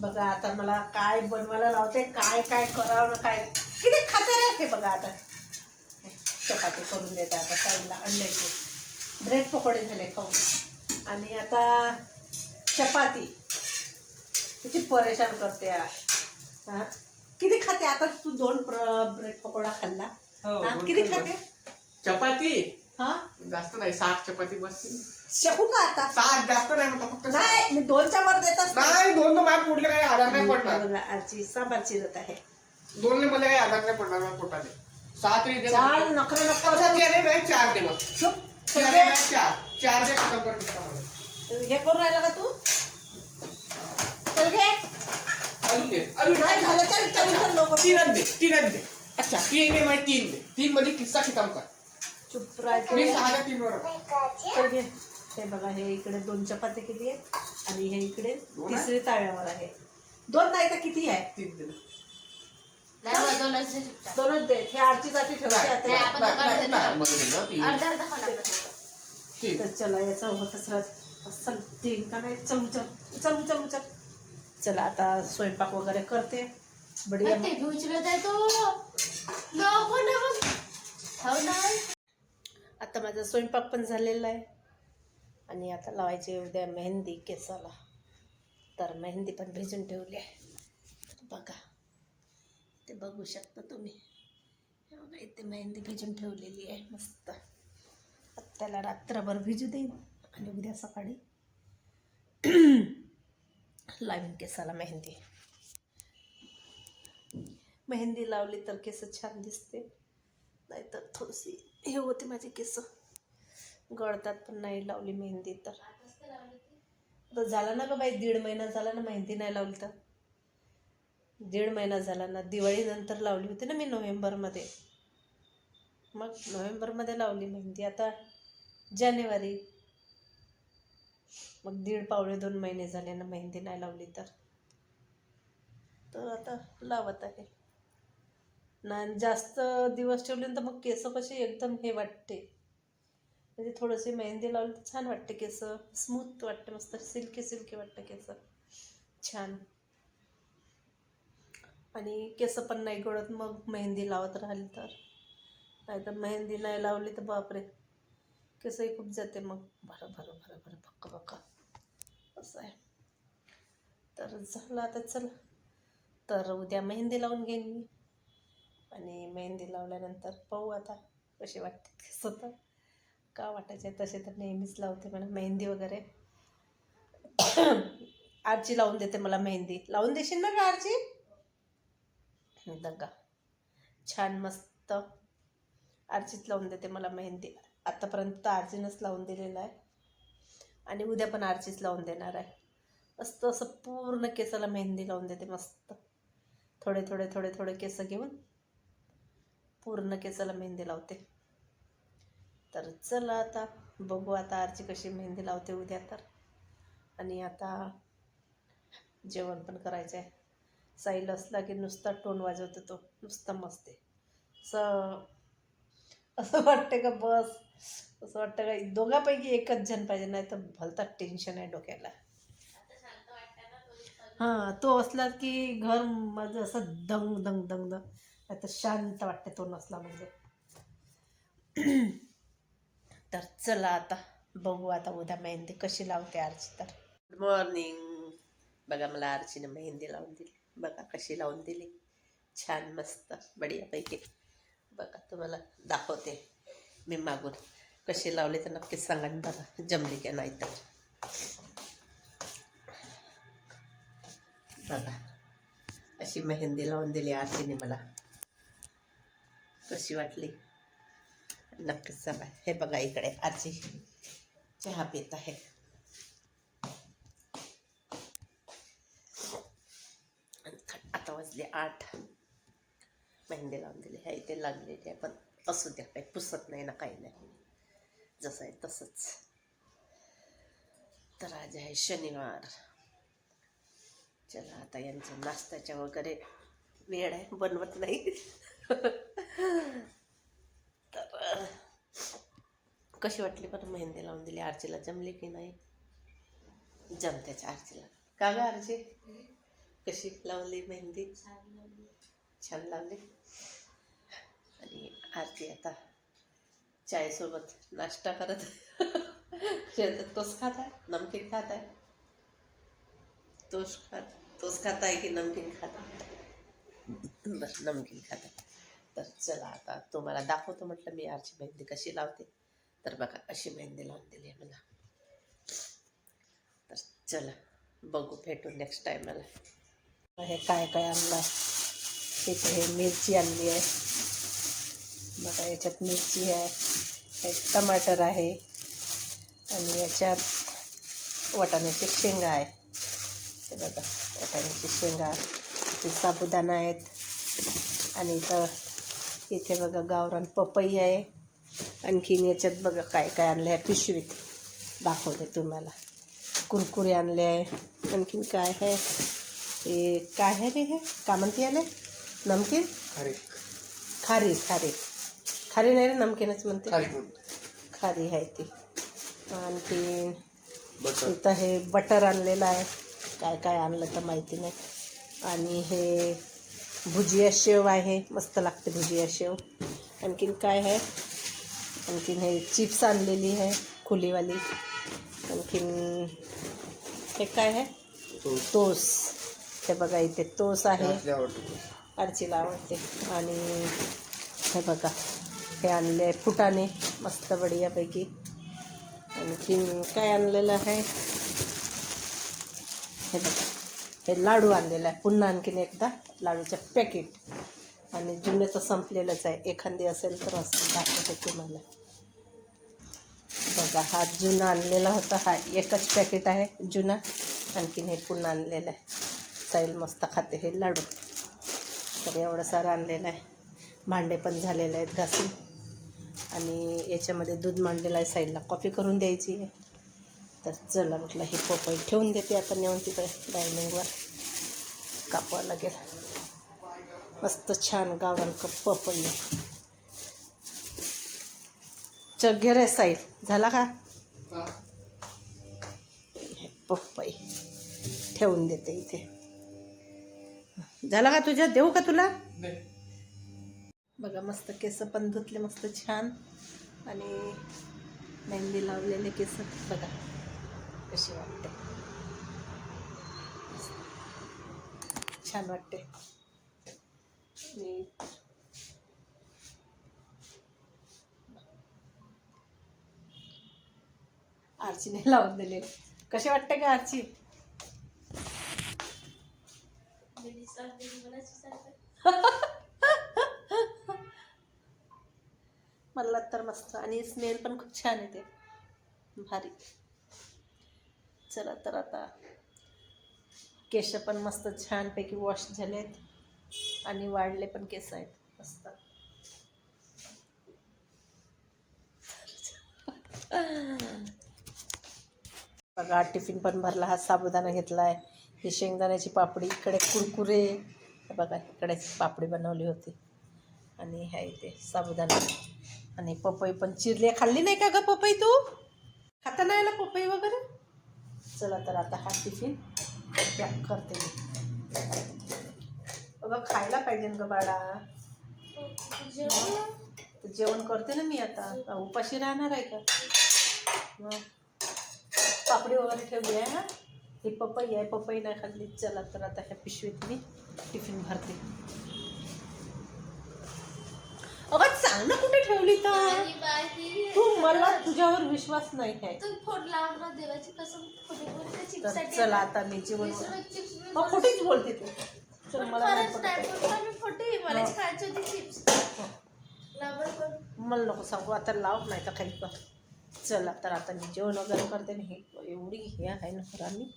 बघा आता मला काय बनवायला लावते काय काय करावं काय किती खाते रे हे बघा आता. चपाती करून देते आता साईडला अंड्याची. ब्रेड पकोडे झाले खाऊन. आणि आता चपाती. किती परेशान करते हा? किती खाते? आता तू दोन ब्रेड पकोडा खाल्ला. हो, किती. खाते? चपाती? हा? जास्त नाही सात चपाती बसतील. शकू का आता? सात जास्त नाही म्हणतो फक्त सात. नाही मी दोनच्या वर नाही दोन तर माझ्या पोटला काही आधार नाही पडणार. बघा, आजी सांबार चिरत आहे. दोन मला काही आधार नाही पडणार माझ्या पोटाने. सात रे दे. चार नखरे नको. चार दे नाही चार दे मग. चार दे नाही, चार. चार दे खतम कर मला. हे करून राहिला का तू? चल घे. अजून दे अजून नाही झालं तर चल चल लोक. तीनच दे तीनच दे. अच्छा तीन दे माहिती तीन दे. तीन मध्ये किस्सा खतम कर. चुप राहायचं मी सहा तीन वर. चल घे. हे बघा हे इकडे दोन चपाती किती आहे आणि हे इकडे दोन आहे? तिसरी ताव्यावर आहे. दोन नाही तर किती आहे तीन नाही. दोनच दे. हे नाही, आता. आपण मध्ये तीन. अर्धा अर्धा. तीन. तर चला याचा होतच राहत चल तीन का नाही? चल चल आता स्वयंपाक वगैरे करते. बढिया ते आहे तो. नको ना मग हो ना. आता माझा स्वयंपाक पण झालेला आहे. आणि आता लावायची उद्या मेहंदी केसाला. तर मेहंदी पण भिजून ठेवली आहे. बघा. ते बघू शकता तुम्ही. हो बघा इथे मेहंदी भिजून ठेवलेली आहे मस्त. त्याला रात्रभर भिजू देईन. आणि उद्या सकाळी लावीन केसाला मेहंदी. मेहंदी लावली तर केस छान दिसते नाहीतर थोडीशी हे होते माझे केस. गळतात पण नाही लावली मेहंदी तर. तर झाला ना का बाई दीड महिना झाला ना मेहंदी नाही लावली तर. दीड महिना झाला ना. दिवाळीनंतर लावली होती ना मी नोव्हेंबरमध्ये. मग नोव्हेंबरमध्ये लावली मेहंदी. आता जानेवारी. मग दीड पावणे दोन महिने झाले ना मेहंदी नाही लावली तर. तर आता लावत आहे. ना जास्त दिवस ठेवले तर मग केस कसे एकदम हे वाटते. म्हणजे थोडंसे मेहंदी लावली तर छान वाटते केस. स्मूथ वाटते मस्त सिल्की सिल्की वाटते केस. छान. आणि केस पण नाही गळत मग मेहंदी लावत राहिली तर. नाही तर मेहंदी नाही लावली तर बापरे. केसही खूप जाते मग. भरं भरं भरं भरं भक्क भक्क. असं आहे. तर झालं आता चला. तर उद्या मेहंदी लावून घेईन मी. आणि मेहंदी लावल्यानंतर पाहू आता कसे वाटते कसं स्वतः. का वाटायचे? तसे तर नेहमीच लावते मला मेहंदी वगैरे. आरची लावून देते मला मेहंदी. लावून देशील ना का आरची दगा. छान मस्त. आरचीच लावून देते मला मेहंदी. आत्तापर्यंत आरचीनंच लावून दिलेलं आहे. आणि उद्या पण आरचीच लावून देणार आहे. मस्त असं पूर्ण केसाला मेहंदी लावून देते मस्त. थोडे थोडे थोडे थोडे केस घेऊन. पूर्ण केसाला मेहंदी लावते. तर चला आता बघू आता आरची कशी मेहंदी लावते उद्या तर. आणि आता जेवण पण करायचं आहे साईल असला की नुसता टोन वाजवतो तो. नुसता मस्त आहे. असं असं वाटतं का बस. असं वाटतं का दोघांपैकी एकच जण पाहिजे नाही तर भलता टेन्शन आहे डोक्याला. हां तो असला की घर माझं असं दंग दंग दंग दंग. नाही तर शांत वाटते तो नसला म्हणजे. तर चला आता बघू आता उद्या मेहंदी कशी लावते आरची तर. गुड मॉर्निंग बघा मला आरचीने मेहंदी लावून दिली. बघा कशी लावून दिली. छान मस्त बढियापैकी. बघा तुम्हाला दाखवते मी मागून. कशी लावली तर नक्कीच सांगा आणि बघा जमली की नाही तर. बघा अशी मेहंदी लावून दिली आरतीने मला. कशी वाटली? नक्कीच सांगा. हे बघा इकडे आजी चहा पित आहे. आता वाजले आठ. मेहंदी लावून दिली. आहे इथे लागलेली आहे पण असू द्या काही पुसत नाही ना काही नाही. जसं आहे तसंच. तर आज आहे शनिवार. चला आता यांचं नाश्त्याच्या वगैरे वेळ आहे बनवत नाही. तर कशी वाटली बरं मेहंदी लावून दिली? आरचीला जमली की नाही? जमत्याच्या आरचीला का ग आरची कशी लावली मेहंदी? छान लावली. आणि आरती आता चायसोबत नाश्ता करत तोच खात आहे? नमकीन खात आहे? तोच खात तोच खात आहे की नमकीन खात आहे? बस नमकीन खात आहे. तर चला आता तुम्हाला दाखवतो म्हटलं मी आरची मेहंदी कशी लावते. तर बघा अशी मेहंदी लावून दिली मला. तर चला बघू भेटू नेक्स्ट टायमाला हे काय काय आणलं? आहे इथे हे मिरची आणली आहे. बघा याच्यात मिरची आहे हे टमाटर आहे आणि याच्यात वाटाण्याची शेंगा आहे. हे बघा वाटाण्याची शेंगा ते साबुदाणा आहेत आणि इथं इथे बघा गावरान पपई आहे. आणखीन याच्यात बघा काय काय आणलं आहे पिशवीत दाखवते तुम्हाला. कुरकुरे आणले आहे. आणखीन काय आहे? हे काय आहे रे हे? का म्हणते याले? नमकीन? अरे खारी खारी. खारी नाही रे नमकीनच म्हणते. खारी आहे ती. आणखीन इथं हे बटर आणलेलं आहे. काय काय आणलं तर माहिती नाही. आणि हे भुजिया शेव आहे मस्त लागते भुजिया शेव. आणखीन काय आहे? आणखीन हे चिप्स आणलेली आहे खुलीवाली. आणखीन हे काय आहे? तोस. हे बघा इथे तोस आहे. घातल्या आवडतो. आणि हे बघा हे आणले आहे फुटाणे मस्त बढियापैकी. आणखीन काय आणलेलं आहे? हे बघा. हे लाडू आणलेलं आहे. पुन्हा आणखीन एकदा लाडूचं पॅकेट आणि जुने तर संपलेलंच आहे. एखादी असेल तर असं दाखवते तुम्हाला. बघा हा जुना आणलेला होता. हा एकच पॅकेट आहे जुना. आणखीन हे पुन्हा आणलेलं आहे. साईल मस्त खाते हे लाडू. तर एवढं सारं आणलेलं आहे. भांडे पण झालेले आहेत घासून. आणि याच्यामध्ये दूध मांडलेलं आहे साईडला. कॉफी करून द्यायची आहे. तर चला म्हटलं हे पोपई ठेवून देते आता नेऊन तिकडे डायनिंगवर. कापावं लागेल मस्त छान गावरान कप पपई आहे. रे साईड झाला का? हे पपई ठेवून देते इथे. झाला का तुझ्या? देऊ का तुला? बघा मस्त केस पण धुतले मस्त छान. आणि मेहंदी लावलेले केस. बघा. कशी वाटते? छान वाटते. आरचीने लावून दिले. कसे वाटते का आरची मला तर मस्त. आणि स्मेल पण खूप छान येते. भारी. चला तर आता केस पण मस्त छानपैकी वॉश झालेत आणि वाढले पण केस आहेत मस्त. बघा टिफिन पण भरला हा साबुदाणा घेतला आहे ही शेंगदाण्याची पापडी इकडे कुरकुरे. बघा इकडे पापडी बनवली होती. आणि ह्या इथे साबुदाणा. आणि पपई पण चिरली खाल्ली नाही का ग पपई तू? खाता नाही आला पपई वगैरे? चला तर आता हा टिफिन पॅक करते मी. बघा खायला पाहिजे ना ग बाळा. तर जेवण करते ना मी आता. उपाशी राहणार आहे का? मग पापडी वगैरे ठेवली आहे ना? ही पपई आहे पपई नाही खाल्ली. चला तर आता ह्या पिशवीत मी टिफिन भरते अगं सांग ना कुठे ठेवली तर? तू मला तुझ्यावर विश्वास नाही आहे. तर चला आता मी जेवण मग खोटीच बोलते. तू. चल मला नाही पटत. हा. मला नको सांगू आता लाव नाही तर खाली पण. चला तर आता मी जेवण वगैरे करते ना हे एवढी हे आहे ना खरं मी